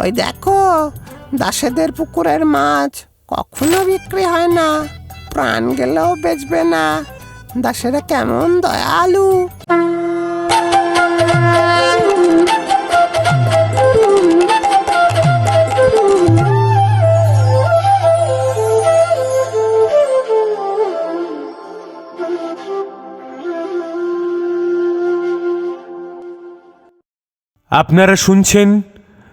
ওই দেখো, দাসেদের পুকুরের মাছ। কখনো বিক্রি হয় না, প্রাণ গেলেও বেচবে না। দাসেরা কেমন দয়ালু। আপনারা শুনছেন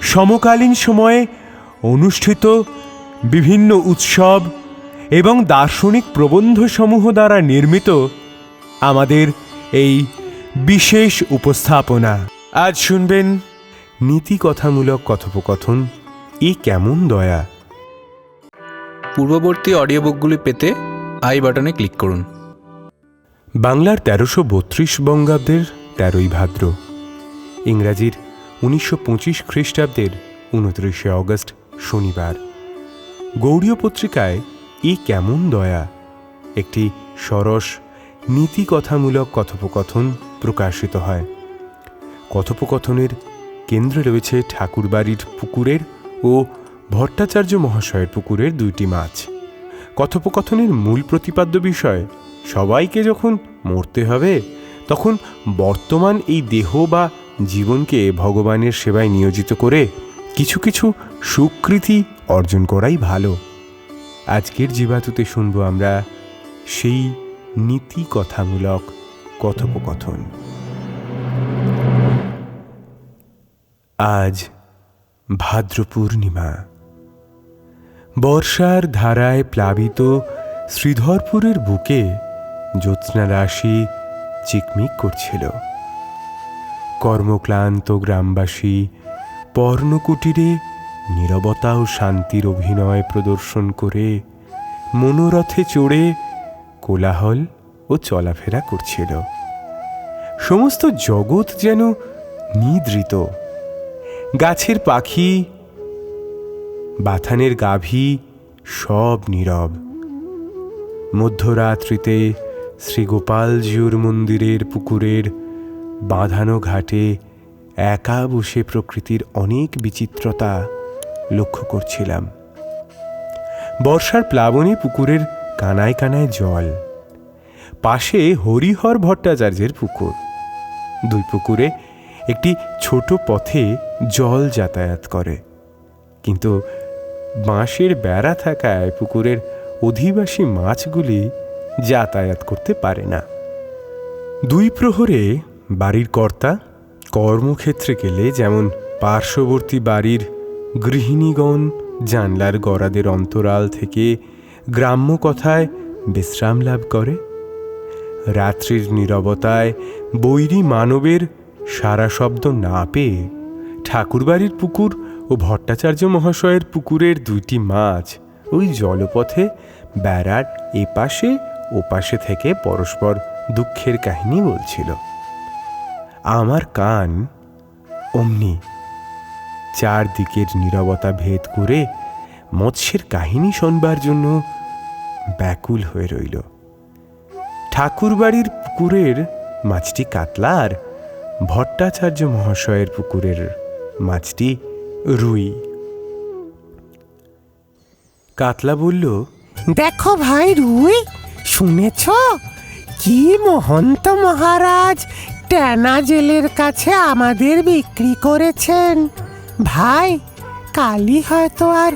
সমকালীন সময়ে অনুষ্ঠিত বিভিন্ন উৎসব এবং দার্শনিক প্রবন্ধসমূহ দ্বারা নির্মিত আমাদের এই বিশেষ উপস্থাপনা। আজ শুনবেন নীতিকথামূলক কথোপকথন এ কেমন দয়া? পূর্ববর্তী অডিও বুকগুলি পেতে আই বাটনে ক্লিক করুন। বাংলার তেরোশো বত্রিশ বঙ্গাব্দের তেরোই ভাদ্র। ইংরাজির উনিশশো পঁচিশ খ্রিস্টাব্দের উনত্রিশে অগস্ট, শনিবার। গৌড়ীয় পত্রিকায় এ কেমন দয়া? একটি সরস, নীতিকথামূলক কথোপকথন প্রকাশিত হয়। কথোপকথনের কেন্দ্রে রয়েছে ঠাকুরবাড়ির পুকুরের ও ভট্টাচার্য মহাশয়ের পুকুরের দুইটি মাছ। কথোপকথনের মূল প্রতিপাদ্য বিষয়, সবাইকে যখন মরতে হবে, তখন বর্তমান এই দেহ বা জীবনকে ভগবানের সেবায় নিয়োজিত করে কিছু কিছু সুকৃতি অর্জন করাই ভালো। আজকের জীবাতুতে শুনব আমরা সেই নীতি কথামূলক কথোপকথন। আজ ভাদ্র পূর্ণিমা বর্ষার ধারায় প্লাবিত শ্রীধরপুরের বুকে জ্যোৎস্না রাশি চিকমিক করছিল। কর্মক্লান্ত গ্রামবাসী, পর্ণকুটিরে নীরবতা ও শান্তির অভিনয় প্রদর্শন করে মনোরথে চড়ে কোলাহল ও চলাফেরা করছিল। সমস্ত জগৎ যেন নিদ্রিত। গাছের পাখি, বাথানের গাভী সব নীরব। মধ্যরাত্রিতে শ্রীগোপালজিউর মন্দিরের পুকুরের বাঁধানো ঘাটে একা বসে প্রকৃতির অনেক বিচিত্রতা লক্ষ্য করছিলাম। বর্ষার প্লাবনে পুকুরের কানায় কানায় জল। পাশে হরিহর ভট্টাচার্যের পুকুর। দুই পুকুরে একটি ছোট পথে জল যাতায়াত করে। কিন্তু বাঁশের বেড়া থাকায় পুকুরের অধিবাসী মাছগুলি যাতায়াত করতে পারে না। দুই প্রহরে বাড়ির কর্তা কর্মক্ষেত্রে গেলে যেমন পার্শ্ববর্তী বাড়ির গৃহিণীগণ জানলার গড়াদের অন্তরাল থেকে গ্রাম্য কথায় বিশ্রাম লাভ করে। রাত্রির নীরবতায় বৈরী মানবের সারা শব্দ না পেয়ে ঠাকুরবাড়ির পুকুর ও ভট্টাচার্য মহাশয়ের পুকুরের দুইটি মাছ ওই জলপথে বেড়ার এপাশে ওপাশে থেকে পরস্পর দুঃখের কাহিনী বলছিল। আমার কান অমনি চারদিকের নীরবতা ভেদ করে মৎস্যের কাহিনী শোনবার জন্য ব্যাকুল হয়ে রইল। ঠাকুরবাড়ির পুকুরের মাছটি কাতলা আর ভট্টাচার্য মহাশয়ের পুকুরের মাছটি রুই। কাতলা বলল, দেখো ভাই রুই, শুনেছ? কি মহন্ত মহারাজ ট্যানা জেলের কাছে আমাদের বিক্রি করেছেন। ভাই কালই হয়তো আর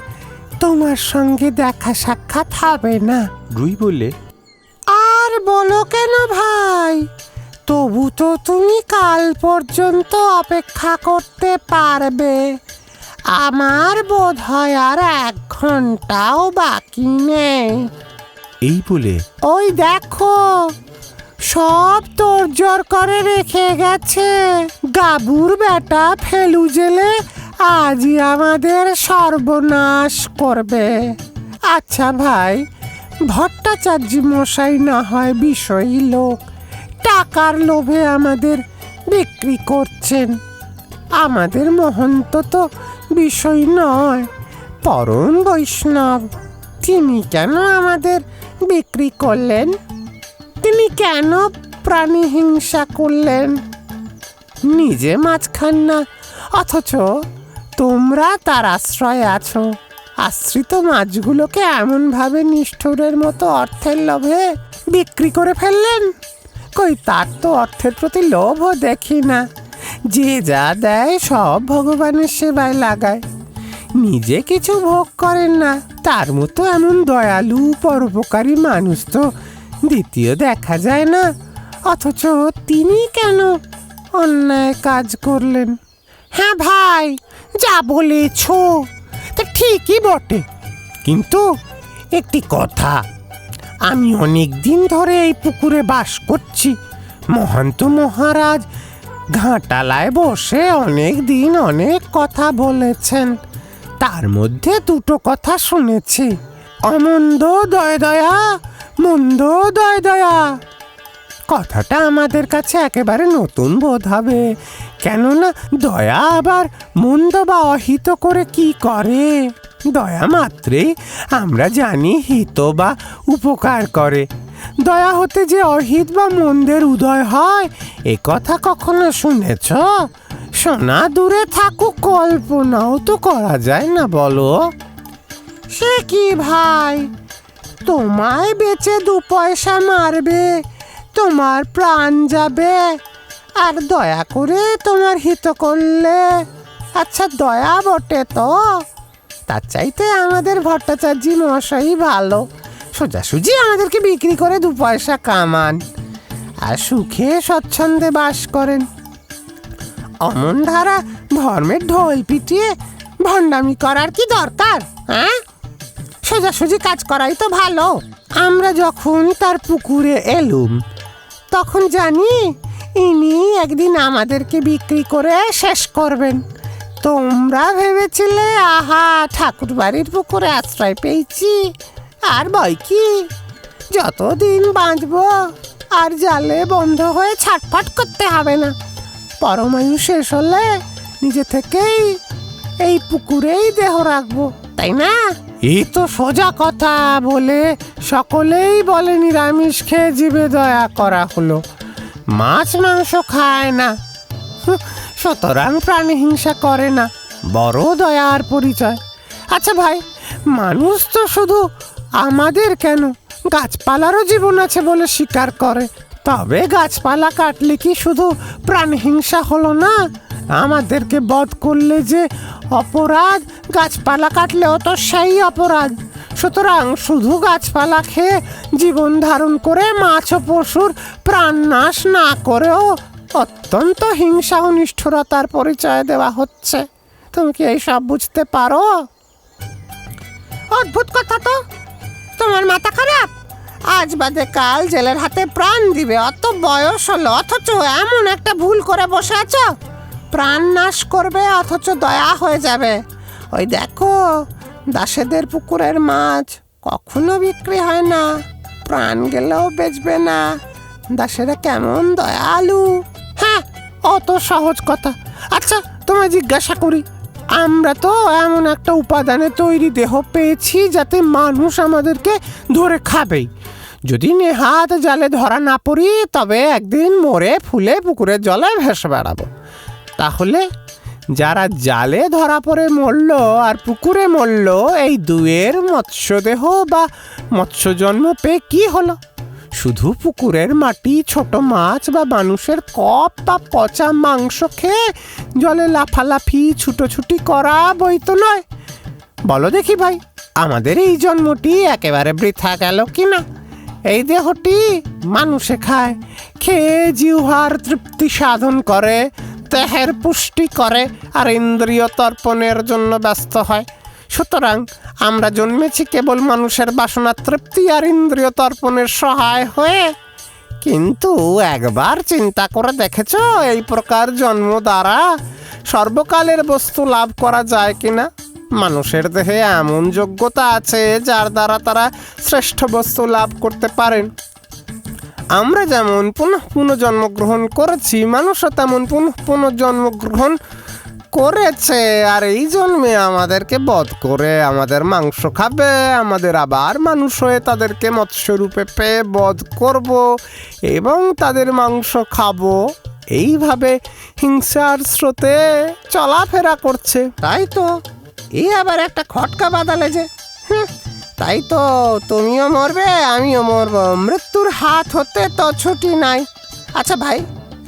তোমার সঙ্গে দেখা সাক্ষাৎ হবে না। রুই বললে আর বলো কেন ভাই? তবু তো তুমি কাল পর্যন্ত অপেক্ষা করতে পারবে। আমার বোধ হয় আর এক ঘন্টাও বাকি নেই। এই বলে ওই দেখো সব তোড়জোড় করে রেখে গেছে। গাবুর বেটা ফেলু জেলে আজই আমাদের সর্বনাশ করবে। আচ্ছা ভাই, ভট্টাচার্য মশাই না হয় বিষয়ী লোক, টাকার লোভে আমাদের বিক্রি করছেন। আমাদের মহন্ত তো বিষয় নয়, পরম বৈষ্ণব। তিনি কেন আমাদের বিক্রি করলেন? তিনি কেন প্রাণী হিংসা করলেন? নিজে মাছ খান না, অথচ তোমরা তার আশ্রয়ে আছো। আশ্রিত মাছগুলোকে এমনভাবে নিষ্ঠুরের মতো অর্থের লোভে বিক্রি করে ফেললেন? কই, তার তো অর্থের প্রতি লোভও দেখি না। যে যা দেয় সব ভগবানের সেবায় লাগায়। নিজে কিছু ভোগ করেন না, তার মতো এমন দয়ালু, পরোপকারী মানুষ তো দ্বিতীয় দেখা যায় না। অথচ তিনি কেন অন্যায় কাজ করলেন? হ্যাঁ ভাই, যা বলেছ, তা ঠিকই বটে। কিন্তু একটি কথা, আমি অনেক দিন ধরে এই পুকুরে বাস করছি। মহান্ত মহারাজ ঘাটালায় বসে অনেক দিন অনেক কথা বলেছেন। তার মধ্যে দুটো কথা শুনেছি। অমন্দ দয় দয়া মন্দ, দয়, দয়া। কথাটা আমাদের কাছে একেবারে নতুন বোধ হবে। কেননা, দয়া আবার মন্দ বা অহিত করে কি করে? দয়া মাত্রেই আমরা জানি হিত বা উপকার করে। দয়া হতে যে অহিত বা মন্দের উদয় হয়, এ কথা কখনো শুনেছ? শোনা দূরে থাকুক, কল্পনাও তো করা যায় না বলো। সে কি ভাই? তোমায় বেচে দু পয়সা মারবে, তোমার প্রাণ যাবে। আর দয়া করে তোমার হিত করলে। আচ্ছা দয়া বটে তো। তার চাইতে আমাদের ভট্টাচার্য মশাই ভালো। সোজাসুজি আমাদেরকে বিক্রি করে দু পয়সা কামান। আর সুখে স্বচ্ছন্দে বাস করেন। অমন ধারা ধর্মের ঢোল পিটিয়ে ভণ্ডামি করার কি দরকার হ্যাঁ? সোজাসুজি কাজ করাই তো ভালো। আমরা যখন তার পুকুরে এলুম, তখন জানি ইনি একদিন আমাদেরকে বিক্রি করে শেষ করবেন। তোমরা ভেবেছিলে, আহা ঠাকুর বাড়ির পুকুরে আশ্রয় পেয়েছি, আর বই কি? যতদিন বাঁচবো, আর জালে বন্ধ হয়ে ছাটফাট করতে হবে না। পরমায়ু শেষ হলে নিজে থেকেই এই পুকুরেই দেহ রাখব। তাই না? এই তো সোজা কথা বলে সকলেই বলে নিরামিষ খেয়ে জীবে দয়া করা হলো। মাছ, মাংস খায় না। সুতরাং প্রাণী হিংসা করে না। বড় দয়ার পরিচয়। আচ্ছা ভাই, মানুষ তো শুধু আমাদের কেন? গাছপালারও জীবন আছে বলে স্বীকার করে। তবে গাছপালা কাটলে কি শুধু প্রাণ হিংসা হলো না? আমাদেরকে বধ করলে যে অপরাধ, গাছপালা কাটলেও তো সেই অপরাধ। সুতরাং শুধু গাছপালা খেয়ে জীবন ধারণ করে মাছ ও পশুর প্রাণ নাশ না করেও অত্যন্ত হিংসা ও নিষ্ঠুরতার পরিচয় দেওয়া হচ্ছে। তুমি কি এই সব বুঝতে পারো? অদ্ভুত কথা তো। তোমার মাথা খারাপ? আজ বাদে কাল জেলের হাতে প্রাণ দিবে, অত বয়স হলো, অথচ এমন একটা ভুল করে বসে আছো। প্রাণ নাশ করবে, অথচ দয়া হয়ে যাবে। ওই দেখো, দাসেদের পুকুরের মাছ কখনো বিক্রি হয় না, প্রাণ গেলেও বেচবে না। দাসেরা কেমন দয়ালু। হ্যাঁ অত সহজ কথা। আচ্ছা তোমায় জিজ্ঞাসা করি, আমরা তো এমন একটা উপাদানে তৈরি দেহ পেয়েছি যাতে মানুষ আমাদেরকে ধরে খাবেই যদি নেহাত জালে ধরা না পড়ি, তবে একদিন মরে ফুলে পুকুরের জলে ভেসে বেড়াবো। তাহলে যারা জালে ধরা পড়ে মরল আর পুকুরে মরল, এই দুয়ের মৎস্যদেহ বা মৎস্য জন্ম পেয়ে কি হলো? শুধু পুকুরের মাটি, ছোট মাছ বা মানুষের কপ বা পচা মাংস খেয়ে জলে লাফালাফি, ছুটোছুটি করা বই তো নয়। বলো দেখি ভাই, আমাদের এই জন্মটি একেবারে বৃথা গেল কি না এই দেহটি মানুষে খায়, খেয়ে জিহ্বার তৃপ্তি সাধন করে দেহের পুষ্টি করে আর ইন্দ্রিয় তর্পণের জন্য ব্যস্ত হয়। সুতরাং আমরা জন্মেছি কেবল মানুষের বাসনা তৃপ্তি আর ইন্দ্রিয় তর্পণের সহায় হয়ে। কিন্তু একবার চিন্তা করে দেখেছ, এই প্রকার জন্ম দ্বারা সর্বকালের বস্তু লাভ করা যায় কিনা? মানুষের দেহে এমন যোগ্যতা আছে যার দ্বারা তারা শ্রেষ্ঠ বস্তু লাভ করতে পারেন। আমরা যেমন পুনঃ পুনঃ জন্মগ্রহণ করেছি মানুষও তেমন পুনঃ পুনঃ জন্মগ্রহণ করেছে। আর এই জন্মে আমাদেরকে বধ করে আমাদের মাংস খাবে আমাদের আবার মানুষ হয়ে তাদেরকে মৎস্যরূপে পেয়ে বধ করব এবং তাদের মাংস খাব। এইভাবে হিংসার স্রোতে চলাফেরা করছে। তাই তো? এই আবার একটা খটকা বাদালে যে। হুঁ, তাই তো তুমিও মরবে, আমিও মরব। মৃত্যুর হাত হতে তো ছুটি নাই। আচ্ছা ভাই,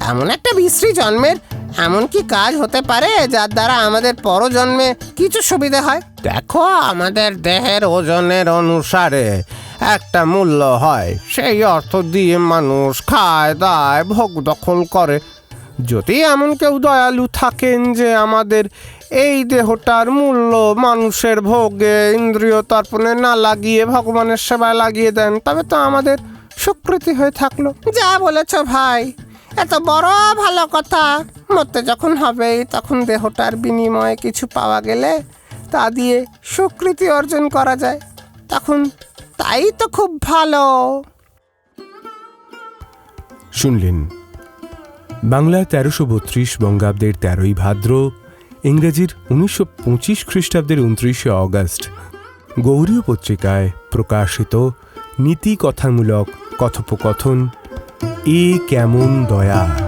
এমন একটা বিশ্রী জন্মের এমন কি কাজ হতে পারে যার দ্বারা আমাদের পরজন্মে কিছু সুবিধা হয়? দেখো, আমাদের দেহের ওজনের অনুসারে একটা মূল্য হয়। সেই অর্থ দিয়ে মানুষ খায়, দায়, ভোগ দখল করে। যদি এমন কেউ দয়ালু থাকেন যে আমাদের এই দেহটার মূল্য মানুষের ভোগে ইন্দ্রিয় তর্পণে না লাগিয়ে ভগবানের সেবায় লাগিয়ে দেন তবে তো আমাদের সুকৃতি হয়ে থাকল। যা বলেছ ভাই এত বড় ভালো কথা। মরতে যখন হবেই তখন দেহটার বিনিময়ে কিছু পাওয়া গেলে তা দিয়ে সুকৃতি অর্জন করা যায়। তখন তাই তো খুব ভালো। শুনলেন বাংলায় তেরোশো বত্রিশ বঙ্গাব্দের তেরোই ভাদ্র, ইংরেজির উনিশশো পঁচিশ খ্রিস্টাব্দের উনত্রিশে অগস্ট, গৌরীয় পত্রিকায় প্রকাশিত নীতি কথামূলক কথোপকথন, এ কেমন দয়া?